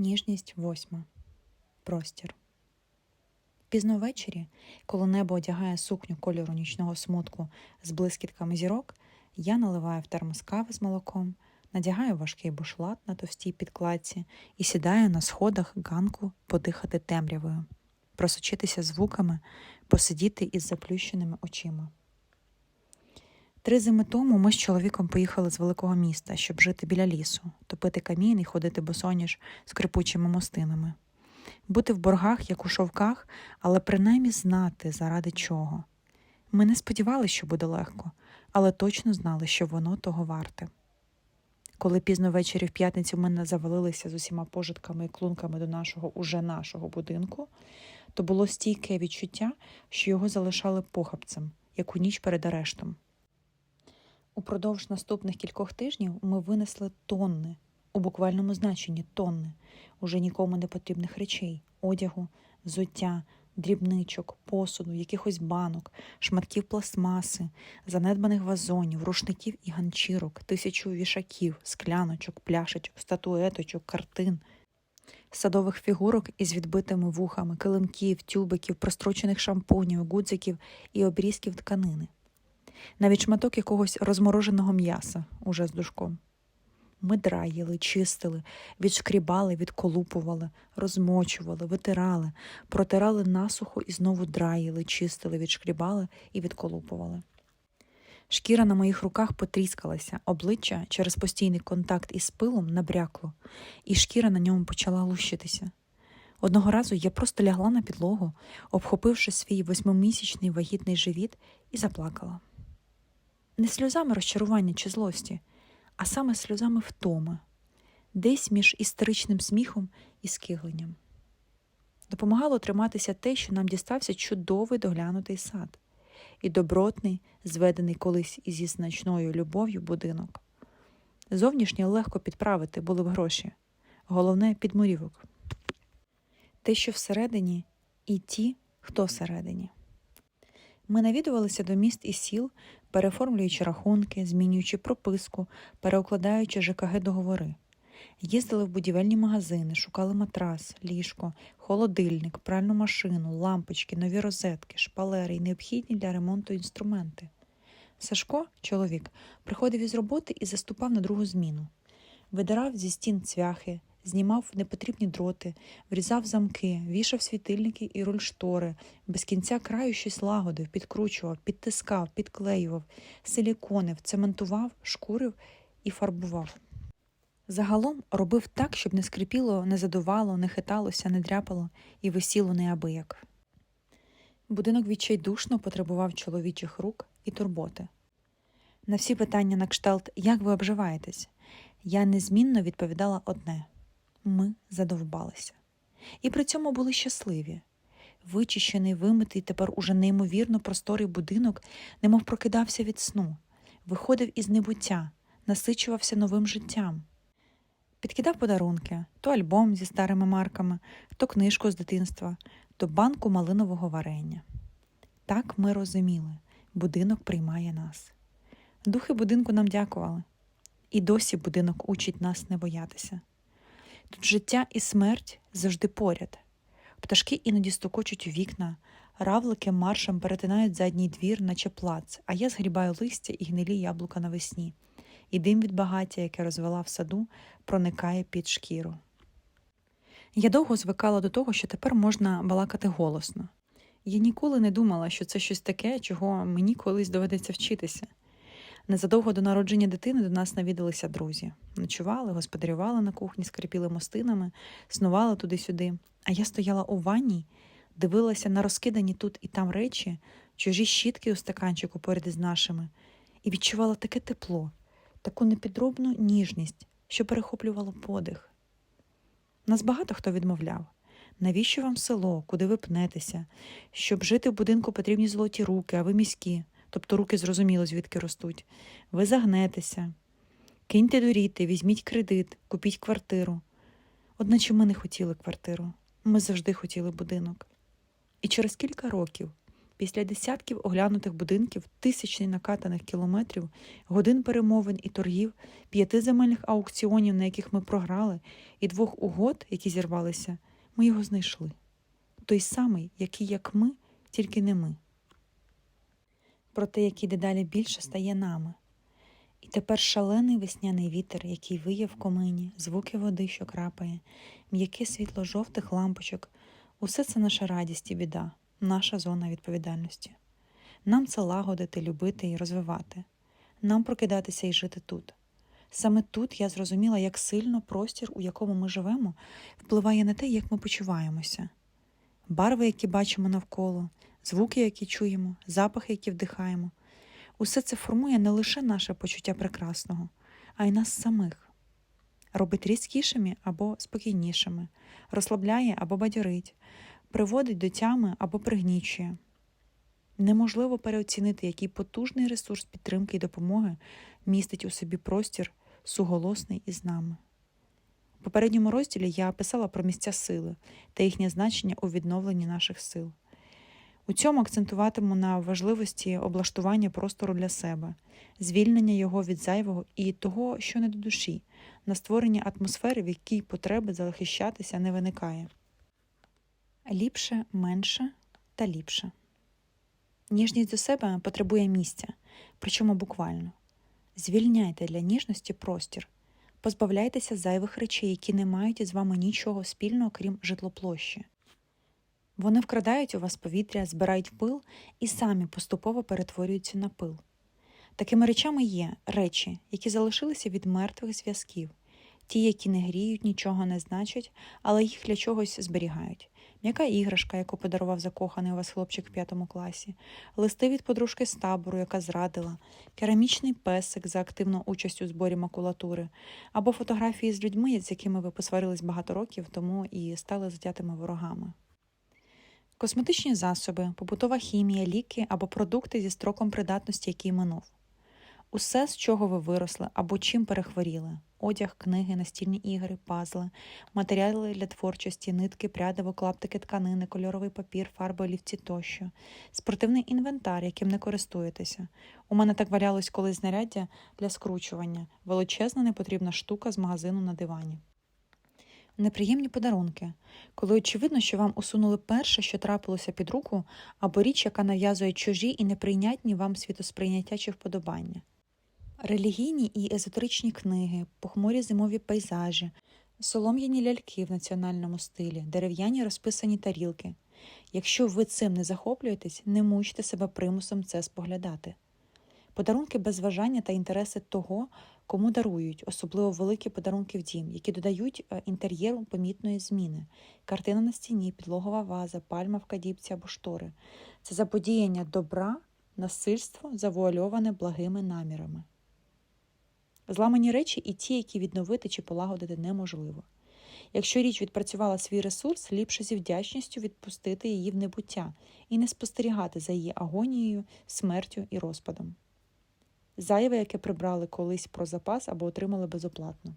Ніжність восьма. Простір. Пізно ввечері, коли небо одягає сукню кольору нічного смутку з блискітками зірок, я наливаю в термос кави з молоком, надягаю важкий бушлат на товстій підкладці і сідаю на сходах ганку подихати темрявою, просочитися звуками, посидіти із заплющеними очима. Три зими тому ми з чоловіком поїхали з великого міста, щоб жити біля лісу, топити камін і ходити босоніж з крипучими мостинами. Бути в боргах, як у шовках, але принаймні знати, заради чого. Ми не сподівалися, що буде легко, але точно знали, що воно того варте. Коли пізно ввечері в п'ятницю ми завалилися з усіма пожитками і клунками до нашого уже нашого будинку, то було стійке відчуття, що його залишали похабцем, як у ніч перед арештом. Упродовж наступних кількох тижнів ми винесли тонни, у буквальному значенні тонни, уже нікому не потрібних речей, одягу, взуття, дрібничок, посуду, якихось банок, шматків пластмаси, занедбаних вазонів, рушників і ганчірок, тисячу вішаків, скляночок, пляшечок, статуеточок, картин, садових фігурок із відбитими вухами, килимків, тюбиків, прострочених шампунів, гудзиків і обрізків тканини навіть шматок якогось розмороженого м'яса уже з душком. Ми драїли, чистили, відшкрібали, відколупували, розмочували, витирали, протирали насухо і знову драїли, чистили, відшкрібали і відколупували. Шкіра на моїх руках потріскалася, обличчя через постійний контакт із пилом набрякло, і шкіра на ньому почала лущитися. Одного разу я просто лягла на підлогу, обхопивши свій восьмимісячний вагітний живіт, і заплакала не сльозами розчарування чи злості, а саме сльозами втоми, десь між істеричним сміхом і скигленням. Допомагало триматися те, що нам дістався чудовий доглянутий сад і добротний, зведений колись зі значною любов'ю будинок. Зовнішнє легко підправити були б гроші, головне підмурівок. Те, що всередині, і ті, хто всередині. Ми навідувалися до міст і сіл, переформлюючи рахунки, змінюючи прописку, переукладаючи ЖКГ договори. Їздили в будівельні магазини, шукали матрас, ліжко, холодильник, пральну машину, лампочки, нові розетки, шпалери і необхідні для ремонту інструменти. Сашко, чоловік, приходив із роботи і заступав на другу зміну. Видирав зі стін цвяхи, знімав непотрібні дроти, врізав замки, вішав світильники і рульштори, без кінця краю щось лагодив, підкручував, підтискав, підклеював, силіконив, цементував, шкурив і фарбував. Загалом робив так, щоб не скрипіло, не задувало, не хиталося, не дряпало і висіло неабияк. Будинок відчайдушно потребував чоловічих рук і турботи. На всі питання на кшталт Як ви обживаєтесь? я незмінно відповідала одне ми задовбалися. І при цьому були щасливі. Вичищений, вимитий, тепер уже неймовірно просторий будинок, немов прокидався від сну, виходив із небуття, насичувався новим життям. Підкидав подарунки то альбом зі старими марками, то книжку з дитинства, то банку малинового варення. Так ми розуміли, будинок приймає нас. Духи будинку нам дякували, і досі будинок учить нас не боятися. Тут життя і смерть завжди поряд. Пташки іноді стукочуть у вікна, равлики маршем перетинають задній двір, наче плац, а я згрібаю листя і гнилі яблука навесні, і дим від багаття, яке розвела в саду, проникає під шкіру. Я довго звикала до того, що тепер можна балакати голосно. Я ніколи не думала, що це щось таке, чого мені колись доведеться вчитися. Незадовго до народження дитини до нас навідалися друзі. Ночували, господарювали на кухні, скрипіли мостинами, снували туди-сюди. А я стояла у ванні, дивилася на розкидані тут і там речі, чужі щітки у стаканчику поряд із нашими, і відчувала таке тепло, таку непідробну ніжність, що перехоплювало подих. Нас багато хто відмовляв. Навіщо вам село, куди ви пнетеся? Щоб жити в будинку потрібні золоті руки, а ви міські тобто руки зрозуміло, звідки ростуть. Ви загнетеся, киньте доріти, візьміть кредит, купіть квартиру. Одначе ми не хотіли квартиру, ми завжди хотіли будинок. І через кілька років, Після десятків оглянутих будинків, тисячі накатаних кілометрів, годин перемовин і торгів, п'яти земельних аукціонів, на яких ми програли, і двох угод, які зірвалися, ми його знайшли. Той самий, який як ми, тільки не ми. Проте, який дедалі більше стає нами. І тепер шалений весняний вітер, який виє в комині, звуки води, що крапає, м'яке світло жовтих лампочок усе це наша радість і біда, наша зона відповідальності. Нам це лагодити, любити і розвивати, нам прокидатися і жити тут. Саме тут я зрозуміла, як сильно простір, у якому ми живемо, впливає на те, як ми почуваємося. Барви, які бачимо навколо, звуки, які чуємо, запахи, які вдихаємо. Усе це формує не лише наше почуття прекрасного, а й нас самих. Робить різкішими або спокійнішими, розслабляє або бадьорить, приводить до тями або пригнічує. Неможливо переоцінити, який потужний ресурс підтримки і допомоги містить у собі простір, суголосний із нами. У попередньому розділі я писала про місця сили та їхнє значення у відновленні наших сил. У цьому акцентуватиму на важливості облаштування простору для себе, звільнення його від зайвого і того, що не до душі, на створення атмосфери, в якій потреби захищатися не виникає. Ліпше, менше та ліпше. Ніжність до себе потребує місця, причому буквально. Звільняйте для ніжності простір, позбавляйтеся зайвих речей, які не мають із вами нічого спільного, крім житлоплощі. Вони вкрадають у вас повітря, збирають пил і самі поступово перетворюються на пил. Такими речами є речі, які залишилися від мертвих зв'язків, ті, які не гріють, нічого не значать, але їх для чогось зберігають. М'яка іграшка, яку подарував закоханий у вас хлопчик в п'ятому класі, листи від подружки з табору, яка зрадила, керамічний песик за активну участь у зборі макулатури, або фотографії з людьми, з якими ви посварились багато років тому і стали затятими ворогами. Косметичні засоби, побутова хімія, ліки або продукти зі строком придатності, який минув. Усе, з чого ви виросли або чим перехворіли: одяг, книги, настільні ігри, пазли, матеріали для творчості, нитки, прядиво, клаптики тканини, кольоровий папір, фарби, олівці тощо, спортивний інвентар, яким не користуєтеся. У мене так валялось колись знаряддя для скручування, величезна непотрібна штука з магазину на дивані. Неприємні подарунки, коли очевидно, що вам усунули перше, що трапилося під руку, або річ, яка нав'язує чужі і неприйнятні вам світосприйняття чи вподобання. Релігійні і езотеричні книги, похмурі зимові пейзажі, солом'яні ляльки в національному стилі, дерев'яні розписані тарілки. Якщо ви цим не захоплюєтесь, не мучте себе примусом це споглядати. Подарунки без зважання та інтереси того, кому дарують, особливо великі подарунки в дім, які додають е, інтер'єру помітної зміни, картина на стіні, підлогова ваза, пальма в кадібці або штори. Це заподіяння добра, насильство, завуальоване благими намірами. Зламані речі і ті, які відновити чи полагодити неможливо. Якщо річ відпрацювала свій ресурс, ліпше зі вдячністю відпустити її в небуття і не спостерігати за її агонією, смертю і розпадом. Зайве, яке прибрали колись про запас або отримали безоплатно.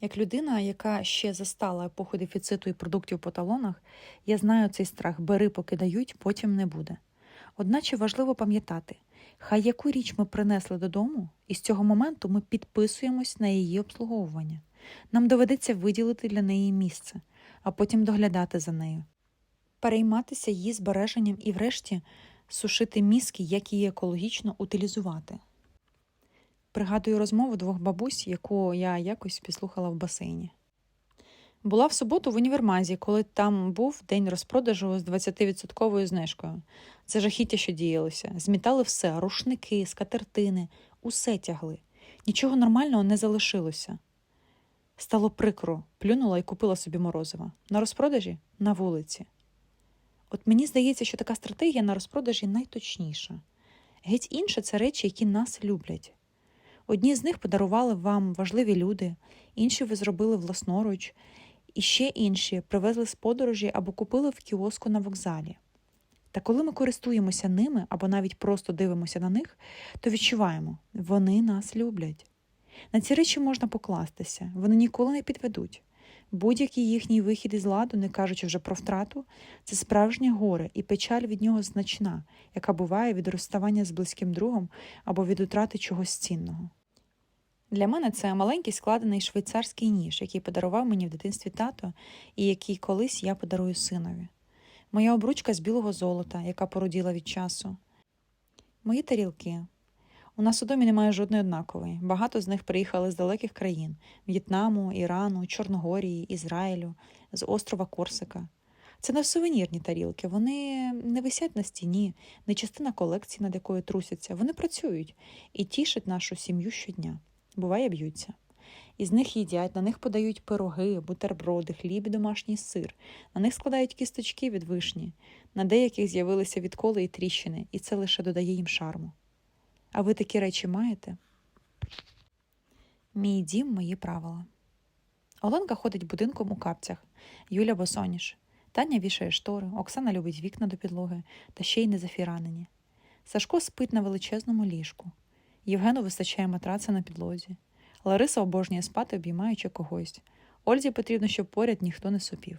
Як людина, яка ще застала епоху дефіциту і продуктів по талонах, я знаю цей страх бери, поки дають, потім не буде. Одначе важливо пам'ятати, хай яку річ ми принесли додому, і з цього моменту ми підписуємось на її обслуговування. Нам доведеться виділити для неї місце, а потім доглядати за нею, перейматися її збереженням і, врешті, сушити мізки, як її екологічно утилізувати. Пригадую розмову двох бабусь, яку я якось підслухала в басейні. Була в суботу в універмазі, коли там був день розпродажу з 20% знижкою. Це жахіття, що діялося. Змітали все, рушники, скатертини, усе тягли. Нічого нормального не залишилося. Стало прикро, плюнула і купила собі морозива. На розпродажі на вулиці. От мені здається, що така стратегія на розпродажі найточніша. Геть інше це речі, які нас люблять. Одні з них подарували вам важливі люди, інші ви зробили власноруч, і ще інші привезли з подорожі або купили в кіоску на вокзалі. Та коли ми користуємося ними або навіть просто дивимося на них, то відчуваємо, вони нас люблять. На ці речі можна покластися, вони ніколи не підведуть. Будь-який їхній вихід із ладу, не кажучи вже про втрату, це справжнє горе, і печаль від нього значна, яка буває від розставання з близьким другом або від утрати чогось цінного. Для мене це маленький складений швейцарський ніж, який подарував мені в дитинстві тато і який колись я подарую синові. Моя обручка з білого золота, яка породіла від часу. Мої тарілки. У нас у домі немає жодної однакової. Багато з них приїхали з далеких країн В'єтнаму, Ірану, Чорногорії, Ізраїлю, з острова Корсика. Це не сувенірні тарілки, вони не висять на стіні, не частина колекції, над якою трусяться. Вони працюють і тішать нашу сім'ю щодня. Буває, б'ються. Із них їдять, на них подають пироги, бутерброди, хліб і домашній сир, на них складають кісточки від вишні, на деяких з'явилися відколи і тріщини, і це лише додає їм шарму. А ви такі речі маєте? Мій дім, мої правила. Оленка ходить будинком у капцях, Юля босоніж. Таня вішає штори, Оксана любить вікна до підлоги та ще й не зафіранені. Сашко спить на величезному ліжку. Євгену вистачає матраца на підлозі. Лариса обожнює спати, обіймаючи когось. Ользі потрібно, щоб поряд ніхто не сопів.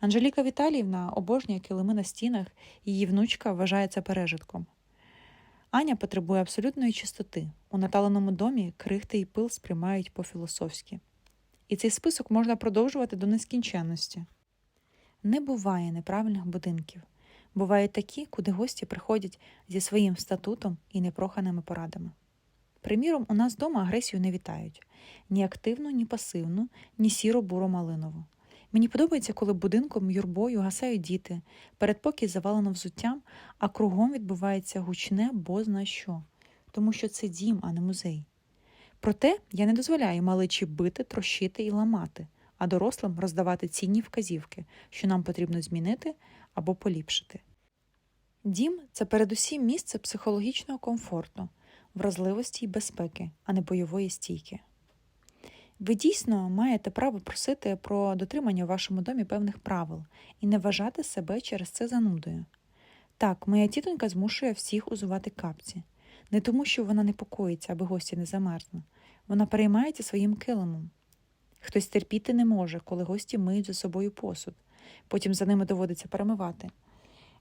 Анжеліка Віталіївна обожнює килими на стінах, її внучка вважає це пережитком. Аня потребує абсолютної чистоти. У наталеному домі крихти і пил сприймають по-філософськи. І цей список можна продовжувати до нескінченності. Не буває неправильних будинків. Бувають такі, куди гості приходять зі своїм статутом і непроханими порадами. Приміром, у нас вдома агресію не вітають ні активну, ні пасивну, ні сіро буро малинову. Мені подобається, коли будинком юрбою гасають діти, передпокій завалено взуттям, а кругом відбувається гучне бозна що, тому що це дім, а не музей. Проте я не дозволяю маличі бити, трощити і ламати, а дорослим роздавати цінні вказівки, що нам потрібно змінити або поліпшити. Дім це передусім місце психологічного комфорту, вразливості і безпеки, а не бойової стійки. Ви дійсно маєте право просити про дотримання у вашому домі певних правил і не вважати себе через це занудою. Так, моя тітонька змушує всіх узувати капці, не тому, що вона непокоїться, аби гості не замерзли. Вона переймається своїм килимом. Хтось терпіти не може, коли гості миють за собою посуд, потім за ними доводиться перемивати.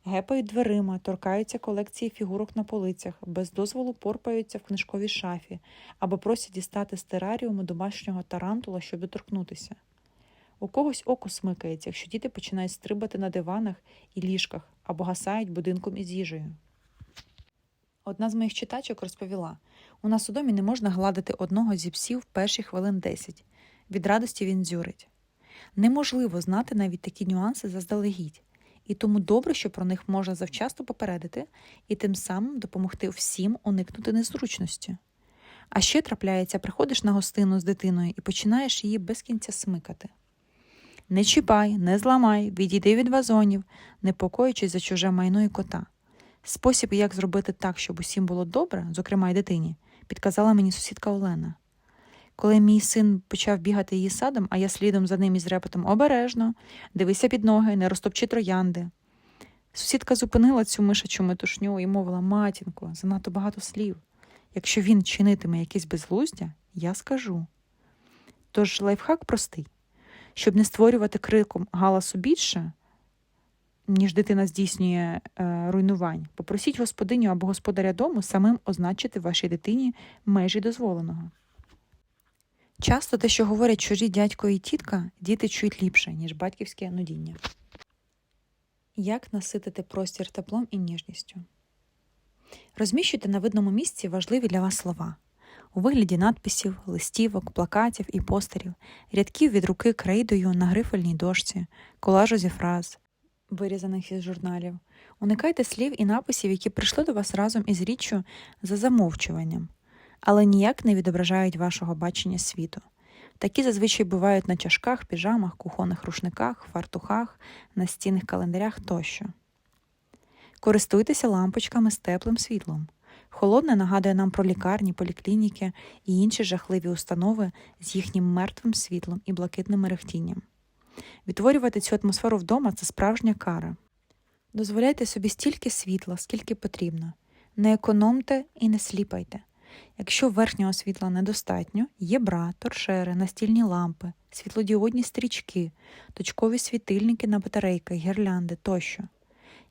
Гепають дверима, торкаються колекції фігурок на полицях, без дозволу порпаються в книжковій шафі або просять дістати з тераріуму домашнього тарантула, щоб доторкнутися. У когось око смикається, якщо діти починають стрибати на диванах і ліжках або гасають будинком із їжею. Одна з моїх читачок розповіла: у нас у домі не можна гладити одного зі псів перші хвилин 10. Від радості він дзюрить. Неможливо знати навіть такі нюанси заздалегідь і тому добре, що про них можна завчасно попередити і тим самим допомогти всім уникнути незручності. А ще трапляється, приходиш на гостину з дитиною і починаєш її без кінця смикати. Не чіпай, не зламай, відійди від вазонів, непокоючись за чуже майно і кота. Спосіб, як зробити так, щоб усім було добре, зокрема й дитині, підказала мені сусідка Олена. Коли мій син почав бігати її садом, а я слідом за ним із репетом обережно, дивися під ноги, не розтопчи троянди. Сусідка зупинила цю мишачу метушню і мовила матінко, занадто багато слів. Якщо він чинитиме якесь безглуздя, я скажу. Тож лайфхак простий щоб не створювати криком галасу більше, ніж дитина здійснює е, руйнувань, попросіть господиню або господаря дому самим означити вашій дитині межі дозволеного. Часто те, що говорять чужі дядько і тітка, діти чують ліпше, ніж батьківське нудіння. Як наситити простір теплом і ніжністю? Розміщуйте на видному місці важливі для вас слова у вигляді надписів, листівок, плакатів і постерів, рядків від руки крейдою на грифельній дошці, колажу зі фраз, вирізаних із журналів. Уникайте слів і написів, які прийшли до вас разом із річчю за замовчуванням але ніяк не відображають вашого бачення світу. Такі зазвичай бувають на чашках, піжамах, кухонних рушниках, фартухах, настінних календарях тощо. Користуйтеся лампочками з теплим світлом. Холодне нагадує нам про лікарні, поліклініки і інші жахливі установи з їхнім мертвим світлом і блакитним мерехтінням. Відтворювати цю атмосферу вдома це справжня кара. Дозволяйте собі стільки світла, скільки потрібно. Не економте і не сліпайте. Якщо верхнього світла недостатньо, є бра, торшери, настільні лампи, світлодіодні стрічки, точкові світильники на батарейках, гірлянди тощо.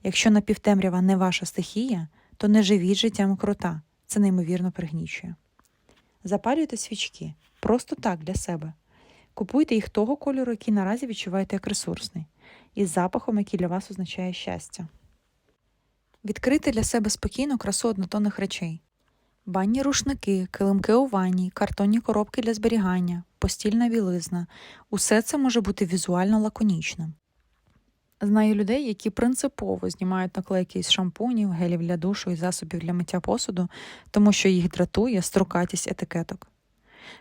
Якщо напівтемрява не ваша стихія, то не живіть життям крота, це неймовірно пригнічує. Запалюйте свічки просто так для себе. Купуйте їх того кольору, який наразі відчуваєте як ресурсний, із запахом, який для вас означає щастя. Відкрити для себе спокійну красу однотонних речей. Банні рушники, килимки у ванні, картонні коробки для зберігання, постільна білизна усе це може бути візуально лаконічним. Знаю людей, які принципово знімають наклейки із шампунів, гелів для душу і засобів для миття посуду, тому що їх дратує строкатість етикеток.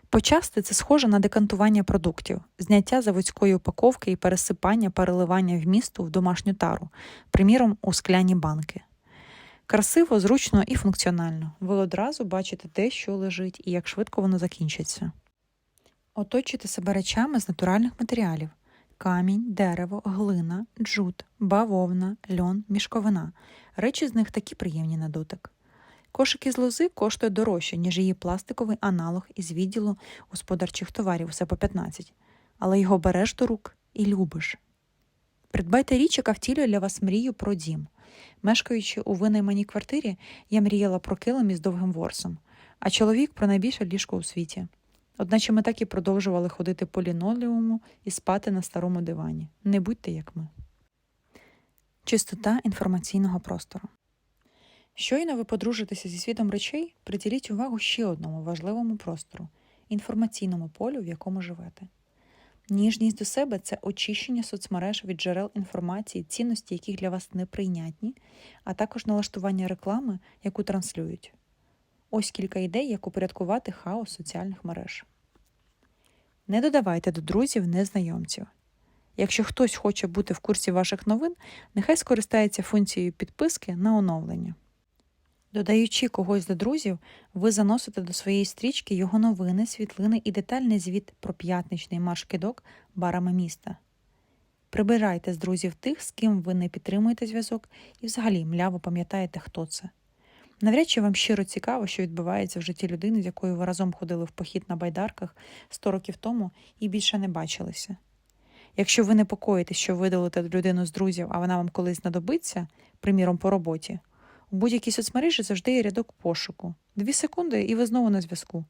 Почасти це схоже на декантування продуктів, зняття заводської упаковки і пересипання переливання вмісту в домашню тару, приміром у скляні банки. Красиво, зручно і функціонально. Ви одразу бачите те, що лежить, і як швидко воно закінчиться. Оточуйте себе речами з натуральних матеріалів: камінь, дерево, глина, джут, бавовна, льон, мішковина. Речі з них такі приємні на дотик. Кошик із лози коштує дорожче, ніж її пластиковий аналог із відділу господарчих товарів, усе по 15, але його береш до рук і любиш. Придбайте річ, яка втілює для вас мрію про дім. Мешкаючи у винайманій квартирі, я мріяла про килим із довгим ворсом, а чоловік про найбільше ліжко у світі. Одначе ми так і продовжували ходити по лінолеуму і спати на старому дивані. Не будьте як ми. Чистота інформаційного простору. Щойно ви подружитеся зі світом речей, приділіть увагу ще одному важливому простору інформаційному полю, в якому живете. Ніжність до себе це очищення соцмереж від джерел інформації, цінності, яких для вас неприйнятні, а також налаштування реклами, яку транслюють. Ось кілька ідей, як упорядкувати хаос соціальних мереж. Не додавайте до друзів незнайомців. Якщо хтось хоче бути в курсі ваших новин, нехай скористається функцією підписки на оновлення. Додаючи когось до друзів, ви заносите до своєї стрічки його новини, світлини і детальний звіт про п'ятничний марш-кидок барами міста. Прибирайте з друзів тих, з ким ви не підтримуєте зв'язок, і взагалі мляво пам'ятаєте, хто це. Навряд чи вам щиро цікаво, що відбувається в житті людини, з якою ви разом ходили в похід на байдарках 100 років тому і більше не бачилися. Якщо ви непокоїтесь, що видалите людину з друзів, а вона вам колись знадобиться, приміром по роботі, у будь-якій соцмережі завжди є рядок пошуку. Дві секунди, і ви знову на зв'язку.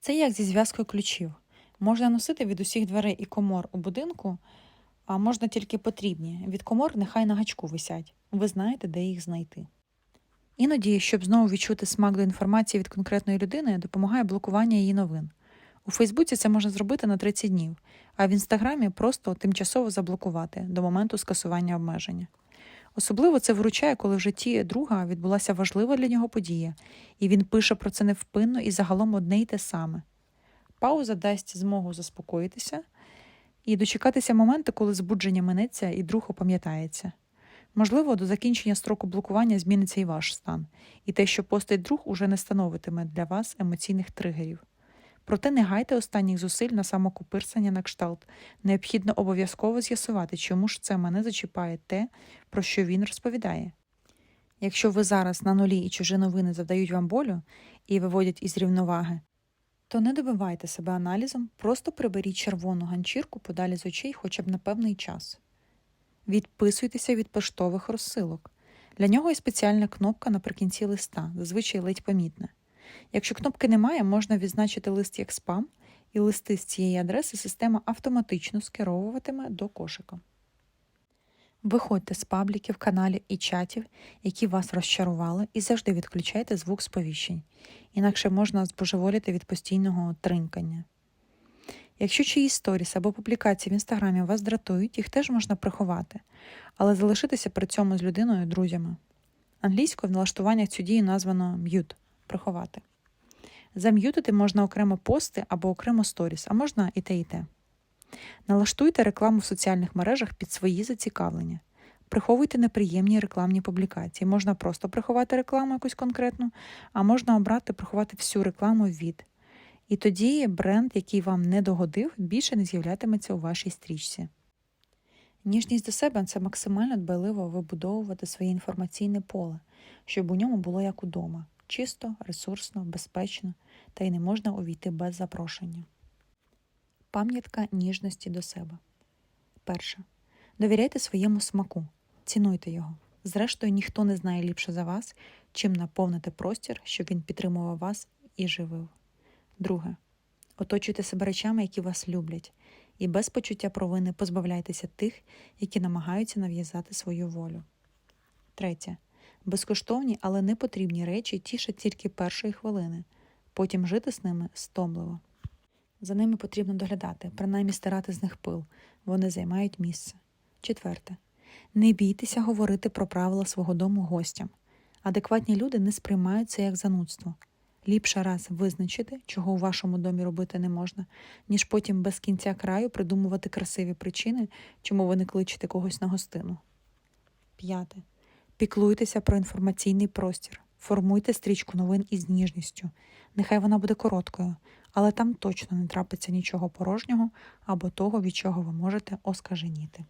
Це як зі зв'язкою ключів. Можна носити від усіх дверей і комор у будинку, а можна тільки потрібні. Від комор нехай на гачку висять. Ви знаєте, де їх знайти. Іноді, щоб знову відчути смак до інформації від конкретної людини, допомагає блокування її новин. У Фейсбуці це можна зробити на 30 днів, а в інстаграмі просто тимчасово заблокувати до моменту скасування обмеження. Особливо це вручає, коли в житті друга відбулася важлива для нього подія, і він пише про це невпинно і загалом одне й те саме. Пауза дасть змогу заспокоїтися і дочекатися моменту, коли збудження минеться і друг опам'ятається. Можливо, до закінчення строку блокування зміниться і ваш стан, і те, що постить друг, уже не становитиме для вас емоційних тригерів. Проте не гайте останніх зусиль на самокупирсання на кшталт. Необхідно обов'язково з'ясувати, чому ж це мене зачіпає те, про що він розповідає. Якщо ви зараз на нулі і чужі новини завдають вам болю і виводять із рівноваги, то не добивайте себе аналізом, просто приберіть червону ганчірку подалі з очей хоча б на певний час. Відписуйтеся від поштових розсилок. Для нього є спеціальна кнопка наприкінці листа, зазвичай ледь помітна. Якщо кнопки немає, можна відзначити лист як спам, і листи з цієї адреси система автоматично скеровуватиме до кошика. Виходьте з пабліків, каналів і чатів, які вас розчарували, і завжди відключайте звук сповіщень, інакше можна збожеволіти від постійного тринкання. Якщо чиїсь сторіс або публікації в інстаграмі вас дратують, їх теж можна приховати, але залишитися при цьому з людиною друзями. Англійською в налаштуваннях цю дію названо mute – приховати. Зам'ютити можна окремо пости або окремо сторіс, а можна і те, і те. Налаштуйте рекламу в соціальних мережах під свої зацікавлення. Приховуйте неприємні рекламні публікації. Можна просто приховати рекламу якусь конкретну, а можна обрати приховати всю рекламу від. І тоді бренд, який вам не догодив, більше не з'являтиметься у вашій стрічці. Ніжність до себе це максимально дбайливо вибудовувати своє інформаційне поле, щоб у ньому було як удома. Чисто, ресурсно, безпечно, та й не можна увійти без запрошення. Пам'ятка ніжності до себе. Перше. Довіряйте своєму смаку, цінуйте його. Зрештою, ніхто не знає ліпше за вас, чим наповнити простір, щоб він підтримував вас і живив. Друге. Оточуйте себе речами, які вас люблять, і без почуття провини позбавляйтеся тих, які намагаються нав'язати свою волю. Третє. Безкоштовні, але не потрібні речі тішать тільки першої хвилини, потім жити з ними стомливо. За ними потрібно доглядати, принаймні стирати з них пил, вони займають місце. Четверте. Не бійтеся говорити про правила свого дому гостям. Адекватні люди не сприймають це як занудство. Ліпше раз визначити, чого у вашому домі робити не можна, ніж потім без кінця краю придумувати красиві причини, чому ви не кличете когось на гостину. П'яте. Піклуйтеся про інформаційний простір. Формуйте стрічку новин із ніжністю. Нехай вона буде короткою, але там точно не трапиться нічого порожнього або того, від чого ви можете оскаженіти.